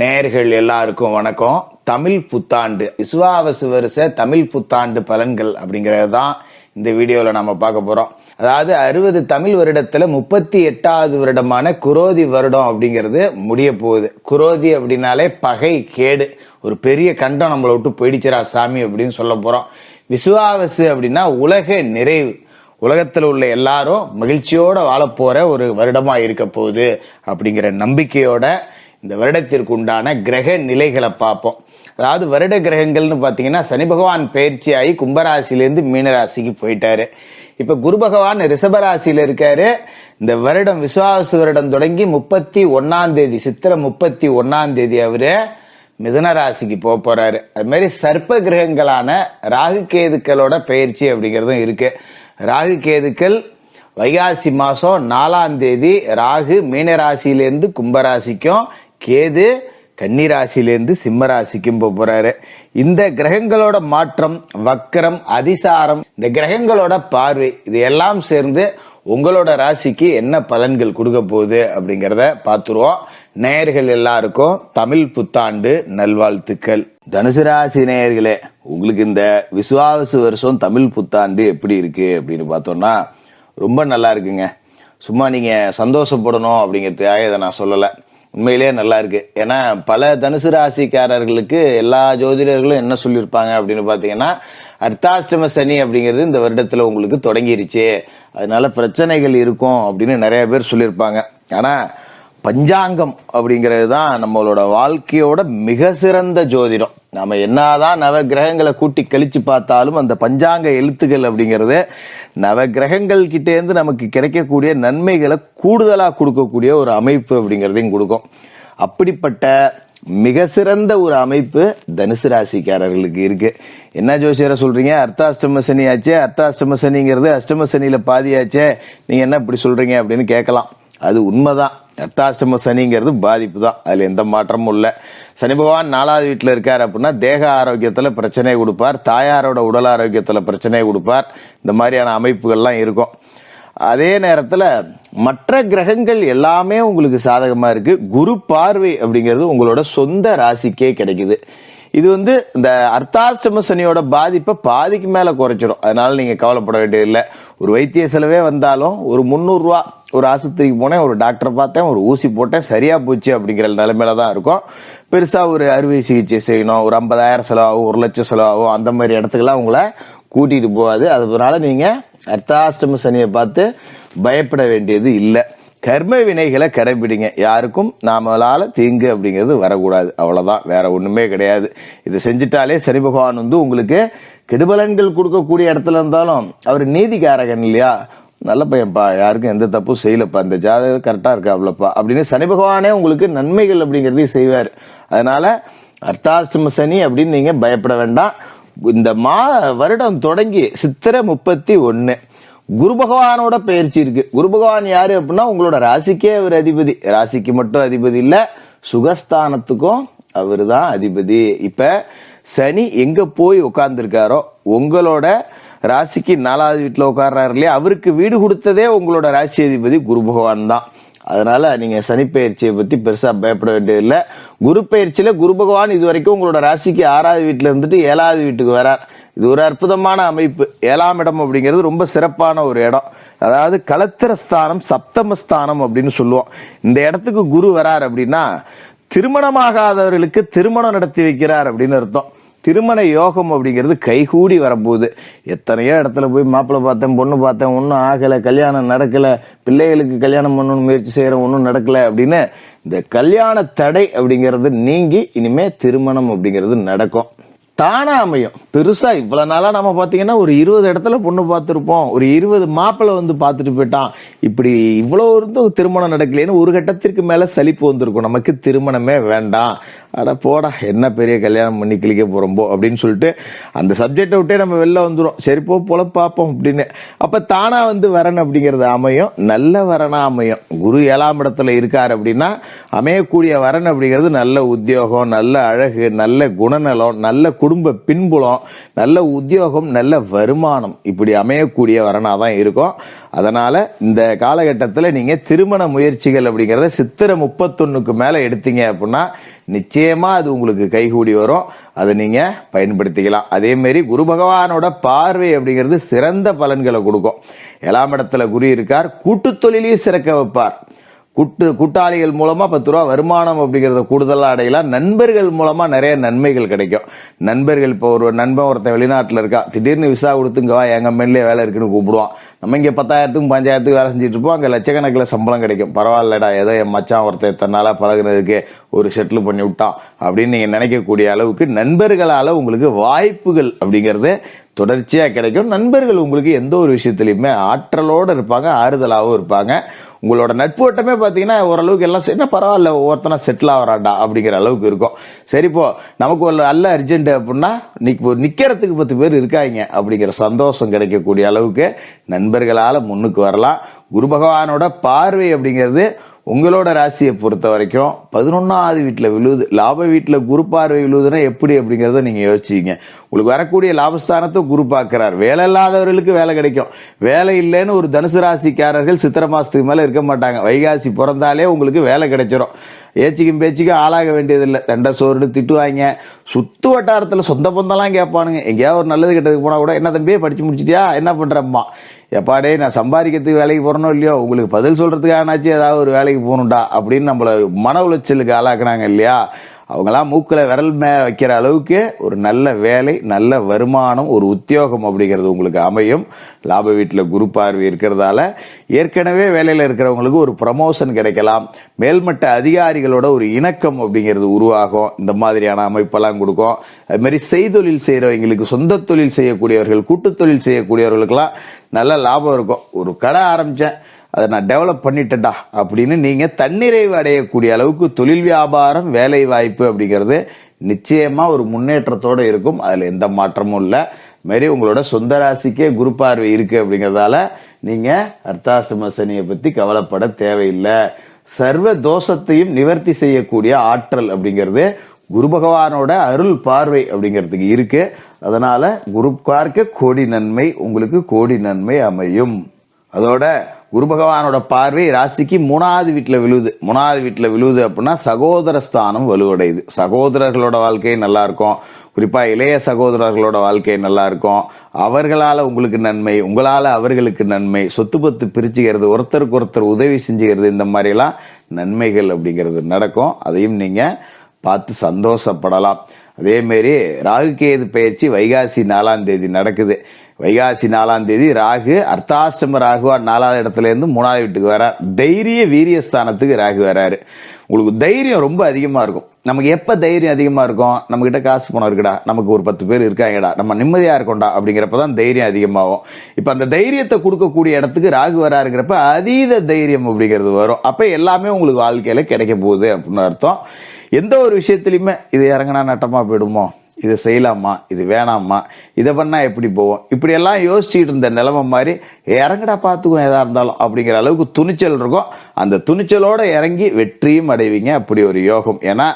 நேயர்கள் எல்லாருக்கும் வணக்கம். தமிழ் புத்தாண்டு விசுவாவசு வருஷ தமிழ் புத்தாண்டு பலன்கள் அப்படிங்கிறது தான் இந்த வீடியோவில் நம்ம பார்க்க போகிறோம் அதாவது அறுபது தமிழ் வருடத்தில் முப்பத்தி எட்டாவது வருடமான குரோதி வருடம் அப்படிங்கிறது முடிய போகுது. குரோதி அப்படின்னாலே பகை கேடு ஒரு பெரிய கண்டம் நம்மளை விட்டு போயிடுச்சுரா சாமி அப்படின்னு சொல்ல போகிறோம் விசுவாவசு அப்படின்னா உலக நிறைவு. உலகத்தில் உள்ள எல்லாரும் மகிழ்ச்சியோடு வாழப்போகிற ஒரு வருடமாக இருக்க போகுது அப்படிங்கிற நம்பிக்கையோட இந்த வருடத்திற்கு உண்டான கிரக நிலைகளை பார்ப்போம். அதாவது வருட கிரகங்கள்னு பார்த்தீங்கன்னா சனி பகவான் பயிற்சி ஆகி கும்பராசிலேருந்து மீனராசிக்கு போயிட்டாரு. இப்போ குரு பகவான் ரிஷபராசியில் இருக்காரு. இந்த வருடம் விசுவாச வருடம் தொடங்கி முப்பத்தி ஒன்னாம் தேதி சித்திரை முப்பத்தி ஒன்னாம் தேதி அவரு மிதுன ராசிக்கு போக போறாரு. அது மாதிரி சர்ப்ப கிரகங்களான ராகு கேதுக்களோட பயிற்சி அப்படிங்கிறதும் இருக்கு. ராகு கேதுக்கள் வைகாசி மாதம் நாலாம் தேதி ராகு மீனராசியிலேருந்து கும்பராசிக்கும் கேது கன்னிராசிலேருந்து சிம்ம ராசிக்கும் போக இந்த கிரகங்களோட மாற்றம் வக்கரம் அதிசாரம் இந்த கிரகங்களோட பார்வை இது எல்லாம் சேர்ந்து உங்களோட ராசிக்கு என்ன பலன்கள் கொடுக்க போகுது அப்படிங்கிறத பார்த்துருவோம். நேயர்கள் எல்லாருக்கும் தமிழ் புத்தாண்டு நல்வாழ்த்துக்கள். தனுசு ராசி நேயர்களே உங்களுக்கு இந்த விசுவாச வருஷம் தமிழ் புத்தாண்டு எப்படி இருக்கு அப்படின்னு பார்த்தோம்னா ரொம்ப நல்லா இருக்குங்க. சும்மா நீங்க சந்தோஷப்படணும் அப்படிங்கிறதுக்காக இதை நான் சொல்லலை. உண்மையிலேயே நல்லா இருக்கு. ஏன்னா பல தனுசு ராசிக்காரர்களுக்கு எல்லா ஜோதிடர்களும் என்ன சொல்லியிருப்பாங்க அப்படின்னு பாத்தீங்கன்னா அர்த்தாஷ்டம சனி அப்படிங்கிறது இந்த வருடத்துல உங்களுக்கு தொடங்கிருச்சு. அதனால பிரச்சனைகள் இருக்கும் அப்படின்னு நிறைய பேர் சொல்லியிருப்பாங்க. ஆனா பஞ்சாங்கம் அப்படிங்கிறது தான் நம்மளோட வாழ்க்கையோட மிக சிறந்த ஜோதிடம். நம்ம என்னதான் நவ கிரகங்களை கூட்டி கழிச்சு பார்த்தாலும் அந்த பஞ்சாங்க எழுத்துக்கள் அப்படிங்கிறது நவ கிரகங்கள் கிட்டேருந்து நமக்கு கிடைக்கக்கூடிய நன்மைகளை கூடுதலாக கொடுக்கக்கூடிய ஒரு அமைப்பு அப்படிங்கிறதையும் கொடுக்கும். அப்படிப்பட்ட மிக சிறந்த ஒரு அமைப்பு தனுசு ராசிக்காரர்களுக்கு இருக்கு. என்ன ஜோசியரை சொல்றீங்க? அர்த்தாஷ்டம சனி ஆச்சே அர்த்தாஷ்டம சனிங்கிறது அஷ்டம சனியில பாதியாச்சே. நீங்க என்ன இப்படி சொல்றீங்க அப்படின்னு கேட்கலாம். அது உண்மைதான். அர்த்தாஷ்டம சனிங்கிறது பாதிப்பு தான் அதில் எந்த மாற்றமும் இல்லை. சனி பகவான் நாலாவது வீட்டில் இருக்கார் அப்படின்னா தேக ஆரோக்கியத்தில் பிரச்சனை கொடுப்பார். தாயாரோட உடல் ஆரோக்கியத்தில் பிரச்சனை கொடுப்பார். இந்த மாதிரியான அமைப்புகள்லாம் இருக்கும். அதே நேரத்தில் மற்ற கிரகங்கள் எல்லாமே உங்களுக்கு சாதகமாக இருக்குது குரு பார்வை அப்படிங்கிறது உங்களோட சொந்த ராசிக்கே கிடைக்குது. இது வந்து இந்த அர்த்தாஷ்டம சனியோட பாதிப்பை பாதிக்கு மேல குறைச்சிடும் அதனால நீங்க கவலைப்பட வேண்டியதில்லை. ஒரு வைத்திய செலவே வந்தாலும் ஒரு முந்நூறுரூவா ஒரு ஆஸ்பத்திரிக்கு போனேன் ஒரு டாக்டரை பார்த்தேன் ஒரு ஊசி போட்டேன் சரியா போச்சு அப்படிங்கிற நிலைமையில தான் இருக்கும். பெருசா ஒரு அறுவை சிகிச்சை செய்யணும். ஒரு ஐம்பதாயிரம் செலவாகும் ஒரு லட்சம் செலவாகும். அந்த மாதிரி இடத்துக்கெல்லாம் உங்களை கூட்டிட்டு போகாது. அதனால நீங்க அர்த்தாஷ்டம சனியை பார்த்து பயப்பட வேண்டியது இல்லை. கர்ம வினைகளை கடைபிடிங்க யாருக்கும் நாமளால் தீங்கு அப்படிங்கிறது வரக்கூடாது. அவ்வளோதான் வேற ஒன்றுமே கிடையாது. இதை செஞ்சுட்டாலே சனி பகவான் வந்து உங்களுக்கு கெடுபலன்கள் கொடுக்கக்கூடிய இடத்துல இருந்தாலும் அவர் நீதிகாரகன் இல்லையா? நல்ல பையன்ப்பா. யாருக்கும் எந்த தப்பும் செய்யலப்பா. இந்த ஜாதகம் கரெக்டா இருக்காப்லப்பா. அப்படின்னு சனி பகவானே உங்களுக்கு நன்மைகள் அப்படிங்கிறதையும் செய்வார். அதனால அர்த்தாஷ்டம சனி அப்படின்னு நீங்கள் பயப்பட வேண்டாம். இந்த மா வருடம் தொடங்கி சித்திரை முப்பத்தி ஒன்று குரு பகவானோட பயிற்சி இருக்கு. குரு பகவான் யாரு அப்படின்னா உங்களோட ராசிக்கே அவர் அதிபதி. ராசிக்கு மட்டும் அதிபதி இல்ல சுகஸ்தானத்துக்கும் அவர் தான் அதிபதி. இப்ப சனி எங்க போய் உட்கார்ந்துருக்காரோ உங்களோட ராசிக்கு நாலாவது வீட்டில் உட்கார்றாரு இல்லையா அவருக்கு வீடு கொடுத்ததே உங்களோட ராசி அதிபதி குரு பகவான் தான். அதனால நீங்க சனி பயிற்சியை பத்தி பெருசா பயப்பட வேண்டியதில்லை. குரு பயிற்சியில குரு பகவான் இது வரைக்கும் உங்களோட ராசிக்கு ஆறாவது வீட்டுல இருந்துட்டு ஏழாவது வீட்டுக்கு வரார். இது ஒரு அற்புதமான அமைப்பு. ஏழாம் இடம் அப்படிங்கிறது ரொம்ப சிறப்பான ஒரு இடம். அதாவது கலத்திரஸ்தானம் சப்தமஸ்தானம் அப்படின்னு சொல்லுவோம். இந்த இடத்துக்கு குரு வரார் அப்படின்னா திருமணமாகாதவர்களுக்கு திருமணம் நடத்தி வைக்கிறார் அப்படின்னு அர்த்தம். திருமண யோகம் அப்படிங்கிறது கைகூடி வரப்போகுது. எத்தனையோ இடத்துல போய் மாப்பிள்ளை பார்த்தேன் பொண்ணு பார்த்தேன் ஒன்றும் ஆகலை கல்யாணம் நடக்கலை பிள்ளைகளுக்கு கல்யாணம் பண்ணணும்னு முயற்சி செய்கிறேன் ஒன்றும் நடக்கலை அப்படின்னு இந்த கல்யாண தடை அப்படிங்கிறது நீங்கி இனிமே திருமணம் அப்படிங்கிறது நடக்கும். தானா அமையும். பெருசா இவ்வளவு நாளா நம்ம பாத்தீங்கன்னா ஒரு இருபது இடத்துல பொண்ணு பார்த்துருப்போம். ஒரு இருபது மாப்பிள்ளை வந்து பார்த்துட்டு போயிட்டான். இப்படி இவ்வளவு இருந்தும் திருமணம் நடக்கலையேன்னு ஒரு கட்டத்திற்கு மேல சலிப்பு வந்திருக்கும். நமக்கு திருமணமே வேண்டாம். அட போடா என்ன பெரிய கல்யாணம் பண்ணி கிளிக்க போறோம்போ அப்படின்னு சொல்லிட்டு அந்த சப்ஜெக்டை விட்டே நம்ம வெளில வந்துடும் சரி போ போல பார்ப்போம் அப்படின்னு. அப்போ தானாக வந்து வரன் அப்படிங்கிறது அமையும். நல்ல வரனாக அமையும். குரு ஏழாம் இடத்துல இருக்கார் அப்படின்னா அமையக்கூடிய வரன் அப்படிங்கிறது நல்ல உத்தியோகம் நல்ல அழகு நல்ல குணநலம் நல்ல குடும்ப பின்புலம் நல்ல உத்தியோகம் நல்ல வருமானம். இப்படி அமையக்கூடிய வரனாக தான் இருக்கும். அதனால் இந்த காலகட்டத்தில் நீங்கள் திருமண முயற்சிகள் அப்படிங்கிறத சித்திரை முப்பத்தொன்னுக்கு மேலே எடுத்தீங்க அப்படின்னா நிச்சயமா அது உங்களுக்கு கைகூடி வரும். அதை நீங்க பயன்படுத்திக்கலாம். அதே மாதிரி குரு பகவானோட பார்வை அப்படிங்கிறது சிறந்த பலன்களை கொடுக்கும். ஏழாம் இடத்துல குரு இருக்கார். கூட்டு தொழிலையும் சிறக்க வைப்பார். குட்டு கூட்டாளிகள் மூலமா பத்து ரூபா வருமானம் அப்படிங்கறத கூடுதலா அடையலாம் நண்பர்கள் மூலமா நிறைய நன்மைகள் கிடைக்கும். நண்பர்கள் இப்போ ஒரு நண்பன் ஒருத்தன் வெளிநாட்டுல இருக்கா திடீர்னு விசா கொடுத்து இங்க வா எங்க கம்பெனிலே வேலை இருக்குன்னு கூப்பிடுவான். நம்ம இங்க பத்தாயிரத்துக்கும் பஞ்சாயிரத்துக்கு வேலை செஞ்சுட்டு இருப்போம் அங்க லட்சக்கணக்கில் சம்பளம் கிடைக்கும். பரவாயில்லடா ஏதோ என் மச்சான் ஒருத்தன் தன்னால பழகுனதுக்கு ஒரு செட்டில் பண்ணி விட்டான் அப்படின்னு நீங்க நினைக்கக்கூடிய அளவுக்கு நண்பர்களால உங்களுக்கு வாய்ப்புகள் அப்படிங்கிறது தொடர்ச்சியாக கிடைக்கும். நண்பர்கள் உங்களுக்கு எந்த ஒரு விஷயத்துலையுமே ஆற்றலோடு இருப்பாங்க ஆறுதலாகவும் இருப்பாங்க. உங்களோட நட்பு வட்டமே பார்த்தீங்கன்னா ஓரளவுக்கு எல்லாம் என்ன பரவாயில்ல ஒவ்வொருத்தனா செட்டில் ஆகிறான்டா அப்படிங்கிற அளவுக்கு இருக்கும். சரிப்போ நமக்கு ஒரு அல்ல அர்ஜென்ட் அப்படின்னா நிக் நிற்கிறதுக்கு பத்து பேர் இருக்காங்க அப்படிங்கிற சந்தோஷம் கிடைக்கக்கூடிய அளவுக்கு நண்பர்களால் முன்னுக்கு வரலாம். குரு பகவானோட பார்வை அப்படிங்கிறது உங்களோட ராசியை பொறுத்த வரைக்கும் பதினொன்னாவது வீட்டில் விழுது லாப வீட்டில் குரு பார்வை விழுதுன்னா எப்படி அப்படிங்கிறத நீங்கள் யோசிச்சிங்க. உங்களுக்கு வரக்கூடிய லாபஸ்தானத்தை குரு பார்க்குறார். வேலை இல்லாதவர்களுக்கு வேலை கிடைக்கும். வேலை இல்லைன்னு ஒரு தனுசு ராசிக்காரர்கள் சித்திர மாதத்துக்கு மேலே இருக்க மாட்டாங்க. வைகாசி பிறந்தாலே உங்களுக்கு வேலை கிடைச்சிரும். ஏச்சிக்கும் பேச்சுக்கும் ஆளாக வேண்டியதில்லை. தண்டை சோறு திட்டுவாங்க. சுத்து வட்டாரத்தில் சொந்த பந்தம்லாம் கேட்பானுங்க. எங்கேயாவது ஒரு நல்லது கெட்டதுக்கு போனால் கூட என்ன தம்பியே படித்து முடிச்சிட்டியா? என்ன பண்ணுறம்மா எப்பாடே நான் சம்பாதிக்கிறதுக்கு வேலைக்கு போகிறனோ இல்லையோ உங்களுக்கு பதில் சொல்கிறதுக்கானாச்சும் ஏதாவது ஒரு வேலைக்கு போகணுண்டா அப்படின்னு நம்மள மன உளைச்சலுக்கு ஆளாக்குனாங்க இல்லையா? அவங்களாம் மூக்கில் விரல் மே வைக்கிற அளவுக்கு ஒரு நல்ல வேலை நல்ல வருமானம் ஒரு உத்தியோகம் அப்படிங்கிறது உங்களுக்கு அமையும். லாப வீட்டில் குரு பார்வை இருக்கிறதால ஏற்கனவே வேலையில் இருக்கிறவங்களுக்கு ஒரு ப்ரமோஷன் கிடைக்கலாம். மேல்மட்ட அதிகாரிகளோட ஒரு இணக்கம் அப்படிங்கிறது உருவாகும். இந்த மாதிரியான அமைப்பெல்லாம் கொடுக்கும். அதுமாரி செய்தொழில் செய்கிறவங்களுக்கு சொந்த தொழில் செய்யக்கூடியவர்கள் கூட்டு தொழில் செய்யக்கூடியவர்களுக்கெல்லாம் நல்ல லாபம் இருக்கும். ஒரு கடை ஆரம்பித்தேன் அதை நான் டெவலப் பண்ணிட்டேன்டா அப்படின்னு நீங்கள் தன்னிறைவு அடையக்கூடிய அளவுக்கு தொழில் வியாபாரம் வேலை வாய்ப்பு அப்படிங்கிறது நிச்சயமாக ஒரு முன்னேற்றத்தோட இருக்கும். அதில் எந்த மாற்றமும் இல்லை. மாரி உங்களோட சொந்த ராசிக்கே குரு பார்வை இருக்குது அப்படிங்கிறதால நீங்கள் அர்த்தாசிரம சனியை பற்றி கவலைப்பட தேவையில்லை. சர்வ தோஷத்தையும் நிவர்த்தி செய்யக்கூடிய ஆற்றல் அப்படிங்கிறது குரு பகவானோட அருள் பார்வை அப்படிங்கிறதுக்கு இருக்கு. அதனால குரு பார்க்க கோடி நன்மை உங்களுக்கு கோடி நன்மை அமையும். அதோட குரு பகவானோட பார்வை ராசிக்கு மூணாவது வீட்டில் விழுது. மூணாவது வீட்டில் விழுது அப்படின்னா சகோதர ஸ்தானம் வலுவடையுது. சகோதரர்களோட வாழ்க்கை நல்லா இருக்கும். இளைய சகோதரர்களோட வாழ்க்கை நல்லா இருக்கும். உங்களுக்கு நன்மை உங்களால் அவர்களுக்கு நன்மை சொத்து பத்து பிரிச்சுக்கிறது ஒருத்தருக்கு ஒருத்தர் உதவி செஞ்சுக்கிறது இந்த மாதிரிலாம் நன்மைகள் அப்படிங்கிறது நடக்கும். அதையும் நீங்கள் பார்த்து சந்தோஷப்படலாம். அதேமாரி ராகுகேது பயிற்சி வைகாசி நாலாம் தேதி நடக்குது. வைகாசி நாலாம் தேதி ராகு அர்த்தாஷ்டம ராகுவா நாலாவது இடத்துல இருந்து மூணாவது வீட்டுக்கு வரார். தைரிய வீரிய ஸ்தானத்துக்கு ராகு வராரு. உங்களுக்கு தைரியம் ரொம்ப அதிகமா இருக்கும். நமக்கு எப்ப தைரியம் அதிகமா இருக்கும்? நம்ம கிட்ட காசு பணம் இருக்குடா. நமக்கு ஒரு பத்து பேர் இருக்காங்கடா. நம்ம நிம்மதியா இருக்கோம்டா அப்படிங்கிறப்பதான் தைரியம் அதிகமாகும். இப்ப அந்த தைரியத்தை கொடுக்கக்கூடிய இடத்துக்கு ராகு வராருங்கிறப்ப அதீத தைரியம் அப்படிங்கிறது வரும். அப்ப எல்லாமே உங்களுக்கு வாழ்க்கையில கிடைக்க போகுது அப்படின்னு அர்த்தம். எந்த ஒரு விஷயத்துலையுமே இது இறங்கினா நட்டமா போயிடுமோ? இதை செய்யலாமா? இது வேணாமா? இதை பண்ணால் எப்படி போவோம்? இப்படியெல்லாம் யோசிச்சுட்டு இருந்த நிலைமை மாதிரி இறங்கடா பார்த்துக்குவோம் எதாக இருந்தாலும் அப்படிங்கிற அளவுக்கு துணிச்சல் இருக்கும். அந்த துணிச்சலோட இறங்கி வெற்றியும் அடைவீங்க. அப்படி ஒரு யோகம். ஏன்னா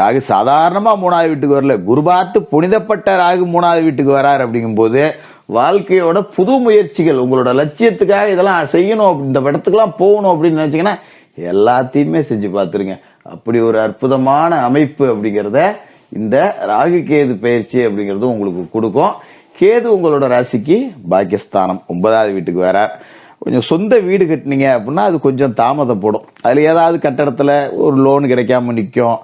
ராகு சாதாரணமாக மூணாவது வீட்டுக்கு வரல. குரு பார்த்து புனிதப்பட்ட ராகு மூணாவது வீட்டுக்கு வராரு அப்படிங்கும்போது வாழ்க்கையோட புது முயற்சிகள் உங்களோட லட்சியத்துக்காக இதெல்லாம் செய்யணும் இந்த இடத்துக்குலாம் போகணும் அப்படின்னு நினச்சிங்கன்னா எல்லாத்தையுமே செஞ்சு பார்த்துருங்க. அப்படி ஒரு அற்புதமான அமைப்பு அப்படிங்கிறத இந்த ராகு கேது பயிற்சி அப்படிங்கிறது உங்களுக்கு கொடுக்கும். கேது உங்களோட ராசிக்கு பாக்கியஸ்தானம். ஒன்பதாவது வீட்டுக்கு வரார். கொஞ்சம் சொந்த வீடு கட்டினீங்க அப்படின்னா அது கொஞ்சம் தாமதப்படும் அதில் ஏதாவது கட்டடத்தில் ஒரு லோன் கிடைக்காம நிற்கும்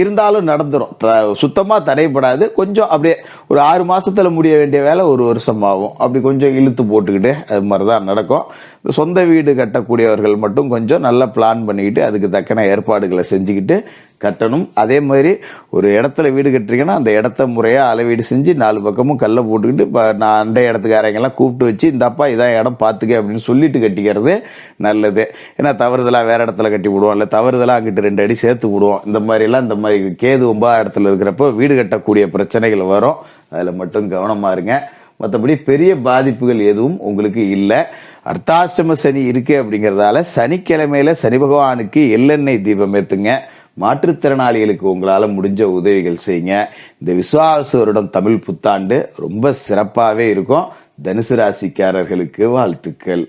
இருந்தாலும் நடந்துடும் சுத்தமாக தடைப்படாது கொஞ்சம் அப்படியே ஒரு ஆறு மாதத்தில் முடிய வேண்டிய வேலை ஒரு வருஷம் ஆகும். அப்படி கொஞ்சம் இழுத்து போட்டுக்கிட்டு அது மாதிரி தான் நடக்கும் சொந்த வீடு கட்டக்கூடியவர்கள் மட்டும் கொஞ்சம் நல்லா பிளான் பண்ணிக்கிட்டு அதுக்கு தக்கன ஏற்பாடுகளை செஞ்சுக்கிட்டு கட்டணும். அதே மாதிரி ஒரு இடத்துல வீடு கட்டுறீங்கன்னா அந்த இடத்த முறையாக அளவீடு செஞ்சு நாலு பக்கமும் கல்லை போட்டுக்கிட்டு இப்போ நான் அந்த இடத்துக்காரங்கெல்லாம் கூப்பிட்டு வச்சு இந்தப்பா இதான் இடம் பார்த்துக்க அப்படின்னு சொல்லிட்டு கட்டிக்கிறது நல்லது. ஏன்னா தவறுதலாக வேறு இடத்துல கட்டி விடுவோம் இல்லை தவறுதலாக அங்கிட்டு ரெண்டு அடி சேர்த்து விடுவோம். இந்த மாதிரிலாம் இந்த மாதிரி கேது ஒம்பா இடத்துல இருக்கிறப்போ வீடு கட்டக்கூடிய பிரச்சனைகள் வரும். அதில் மட்டும் கவனமாக இருங்க. மற்றபடி பெரிய பாதிப்புகள் எதுவும் உங்களுக்கு இல்லை. அர்த்தாஷ்டம சனி இருக்கு அப்படிங்கிறதால சனிக்கிழமையில சனி பகவானுக்கு எள்ளெண்ணெய் தீபம் ஏற்றுங்க மாற்றுத்திறனாளிகளுக்கு உங்களால் முடிஞ்ச உதவிகள் செய்யுங்க. இந்த விசுவாச வருடம் தமிழ் புத்தாண்டு ரொம்ப சிறப்பாகவே இருக்கும். தனுசு ராசிக்காரர்களுக்கு வாழ்த்துக்கள்.